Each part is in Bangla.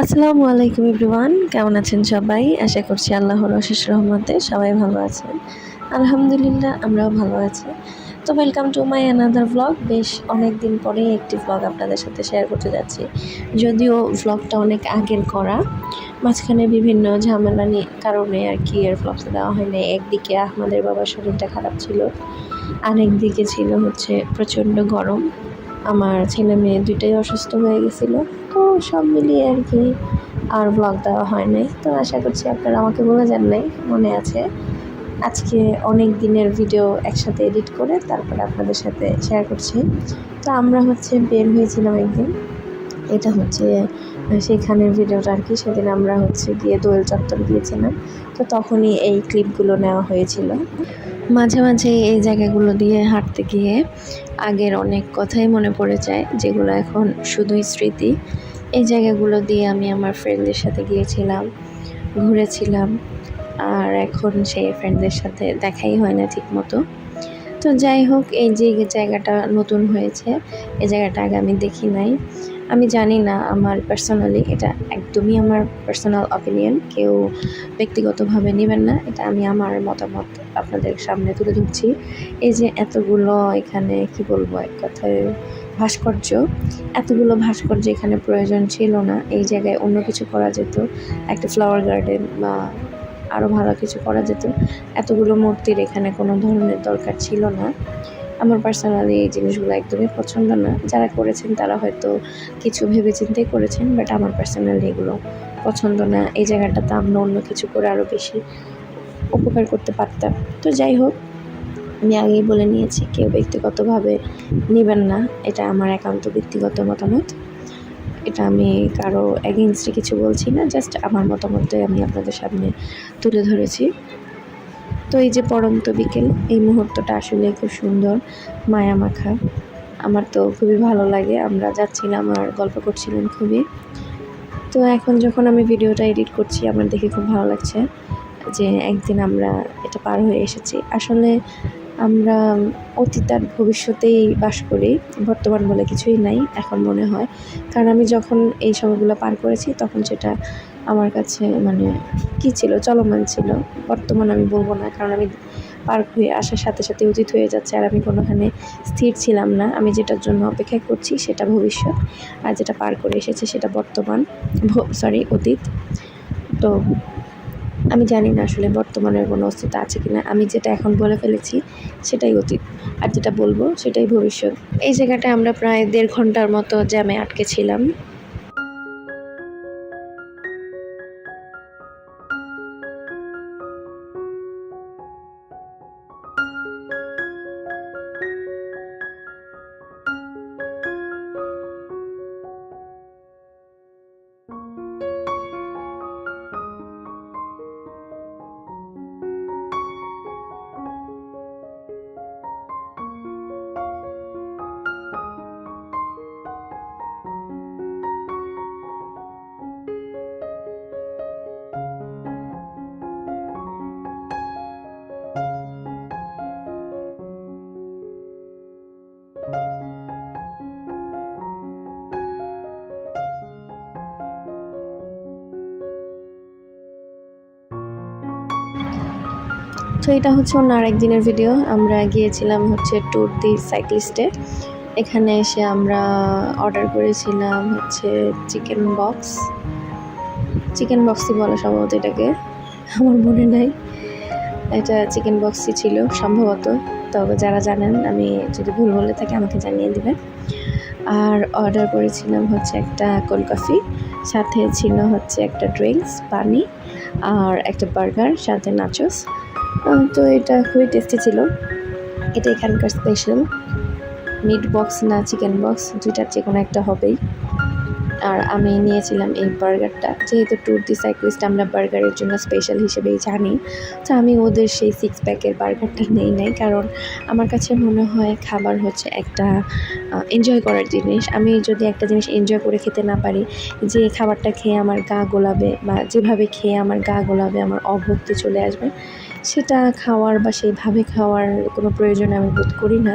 আসসালামু আলাইকুম এভরিওয়ান, কেমন আছেন সবাই? আশা করছি আল্লাহর অশেষ রহমতে সবাই ভালো আছেন। আলহামদুলিল্লাহ, আমরাও ভালো আছি। তো welcome to my another blog বেশ অনেক দিন পরেই একটি ব্লগ আপনাদের সাথে শেয়ার করতে যাচ্ছি। যদিও ব্লগটা অনেক আগের করা। মাঝখানে বিভিন্ন ঝামেলা কারণে আর কি এর ব্লগটা দেওয়া হয়নি। একদিকে আমাদের বাবার শরীরটা খারাপ ছিল, আরেকদিকে ছিল হচ্ছে প্রচণ্ড গরম। আমার ছেলে মেয়ে দুইটাই অসুস্থ হয়ে গেছিল। তো সব মিলিয়ে আর কি আর ব্লগ দেওয়া হয় নাই। তো আশা করছি আপনারা আমাকে বলে যান নাই, মনে আছে। আজকে অনেক দিনের ভিডিও একসাথে এডিট করে তারপরে আপনাদের সাথে শেয়ার করছি। তো আমরা হচ্ছে বের হয়েছিলাম একদিন। এটা হচ্ছে সেখানের ভিডিওটা আর কি, সেদিন আমরা হচ্ছে গিয়ে দোয়েল চত্বর গিয়েছিলাম। তো তখনই এই ক্লিপগুলো নেওয়া হয়েছিল। মাঝে মাঝে এই জায়গাগুলো দিয়ে হাঁটতে গিয়ে আগের অনেক কথাই মনে পড়ে যায়, যেগুলো এখন শুধুই স্মৃতি। এই জায়গাগুলো দিয়ে আমি আমার ফ্রেন্ডদের সাথে গিয়েছিলাম, ঘুরেছিলাম, আর এখন সেই ফ্রেন্ডদের সাথে দেখাই হয় না ঠিক মতো তো যাই হোক, এই যে জায়গাটা নতুন হয়েছে, এই জায়গাটা আগে আমি দেখি নাই। আমি জানি না আমার পার্সোনালি এটা একদমই আমার পার্সোনাল অপিনিয়ন কেউ ব্যক্তিগতভাবে নেবেন না, এটা আমি আমার মতামত আপনাদের সামনে তুলে ধরছি। এই যে এতগুলো এখানে, কি বলব, এক কথায় ভাস্কর্য, এতগুলো ভাস্কর্য এখানে প্রয়োজন ছিল না। এই জায়গায় অন্য কিছু করা যেত, একটা ফ্লাওয়ার গার্ডেন বা আরও ভালো কিছু করা যেত। এতগুলো মূর্তির এখানে কোনো ধরনের দরকার ছিল না। আমার পার্সোনালি এই জিনিসগুলো একদমই পছন্দ না। যারা করেছেন তারা হয়তো কিছু ভেবে চিন্তেই করেছেন বাট আমার পার্সোনালি এগুলো পছন্দ না। এই জায়গাটাতে আমরা অন্য কিছু করে আরও বেশি উপকার করতে পারতাম। তো যাই হোক, আমি আগেই বলে নিয়েছি, কেউ ব্যক্তিগতভাবে নেবেন না। এটা আমার একান্ত ব্যক্তিগত মতামত। এটা আমি কারও এগেনস্টে কিছু বলছি না জাস্ট আমার মতামতটাই আমি আপনাদের সামনে তুলে ধরেছি। তো এই যে পড়ন্ত বিকেল, এই মুহূর্তটা আসলে খুব সুন্দর মায়া মাখা আমার তো খুবই ভালো লাগে, আমরা যাচ্ছিলাম আর গল্প করছিলাম খুবই। তো এখন যখন আমি ভিডিওটা এডিট করছি, আমার দেখে খুব ভালো লাগছে যে একদিন আমরা এটা পার হয়ে এসেছি। আসলে আমরা অতীত আর ভবিষ্যতেই বাস করি, বর্তমান বলে কিছুই নাই, এখন মনে হয়। কারণ আমি যখন এই সময়গুলো পার করেছি, তখন সেটা আমার কাছে মানে কি ছিল, চলমান ছিল। বর্তমান আমি বলব না, কারণ আমি পার হয়ে আসার সাথে সাথে অতীত হয়ে যাচ্ছে আর আমি কোনোখানে স্থির ছিলাম না। আমি যেটার জন্য অপেক্ষা করছি সেটা ভবিষ্যৎ, আর যেটা পার করে এসেছে সেটা বর্তমান সরি অতীত। তো আমি জানি না আসলে বর্তমানের কোনো অস্তিত্ব আছে কি না আমি যেটা এখন বলে ফেলেছি সেটাই অতীত, আর যেটা বলব সেটাই ভবিষ্যৎ। এই জায়গাটায় আমরা প্রায় দেড় ঘণ্টার মতো জ্যামে আটকে ছিলাম। তো এটা হচ্ছে অন্য আরেক দিনের ভিডিও আমরা গিয়েছিলাম হচ্ছে ট্যুর দি সাইক্লিস্টে এখানে এসে আমরা অর্ডার করেছিলাম হচ্ছে চিকেন বক্স চিকেন বক্সই বলে সম্ভবত এটাকে। আমার মনে নাই। এটা চিকেন বক্সই ছিল সম্ভবত। তবে যারা জানেন, আমি যদি ভুল বলে থাকি, আমাকে জানিয়ে দেবেন। আর অর্ডার করেছিলাম হচ্ছে একটা কোল্ড কফি সাথে ছিল হচ্ছে একটা ড্রিঙ্কস পানি, আর একটা বার্গার সাথে নাচোস তো এটা খুবই টেস্টি ছিল। এটা এখানকার স্পেশাল মিট বক্স না চিকেন বক্স দুইটার যে কোনো একটা হবেই। আর আমি নিয়েছিলাম এই বার্গারটা। যেহেতু ট্যুর দি সাইক্লিস্ট আমরা বার্গারের জন্য স্পেশাল হিসেবেই জানি, তো আমি ওদের সেই সিক্স প্যাকের বার্গারটা নেই নাই, কারণ আমার কাছে মনে হয় খাবার হচ্ছে একটা এনজয় করার জিনিস। আমি যদি একটা জিনিস এনজয় করে খেতে না পারি, যে খাবারটা খেয়ে আমার গা গোলাবে বা যেভাবে খেয়ে আমার গা গোলাবে, আমার অভক্তি চলে আসবে, সেটা খাওয়ার বা সেইভাবে খাওয়ার কোনো প্রয়োজন আমি বোধ করি না।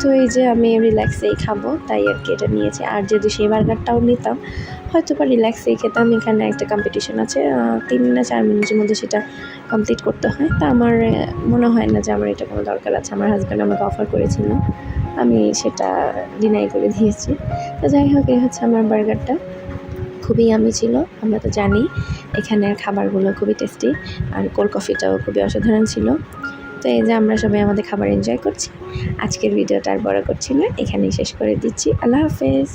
তো এই যে আমি রিল্যাক্সেই খাব, তাই আর কি এটা নিয়েছি। আর যদি সেই বার্গারটাও নিতাম হয়তো বা রিল্যাক্সেই খেতাম। এখানে একটা কম্পিটিশন আছে তিন না চার মিনিটের মধ্যে সেটা কমপ্লিট করতে হয়। তা আমার মনে হয় না যে আমার এটা কোনো দরকার আছে। আমার হাজব্যান্ড আমাকে অফার করেছিল। আমি সেটা ডিনাই করে দিয়েছি। তো যাই হোক, এই হচ্ছে আমার বার্গারটা। খুবই আমি ছিল, আমরা তো জানি। এখানের খাবারগুলো খুবই টেস্টি আর কোল্ড কফিটাও খুবই অসাধারণ ছিল। তো এই যে আমরা সবাই আমাদের খাবার এনজয় করছি। আজকের ভিডিওটা আর বড় করছি না, এখানেই শেষ করে দিচ্ছি। আল্লাহ হাফেজ।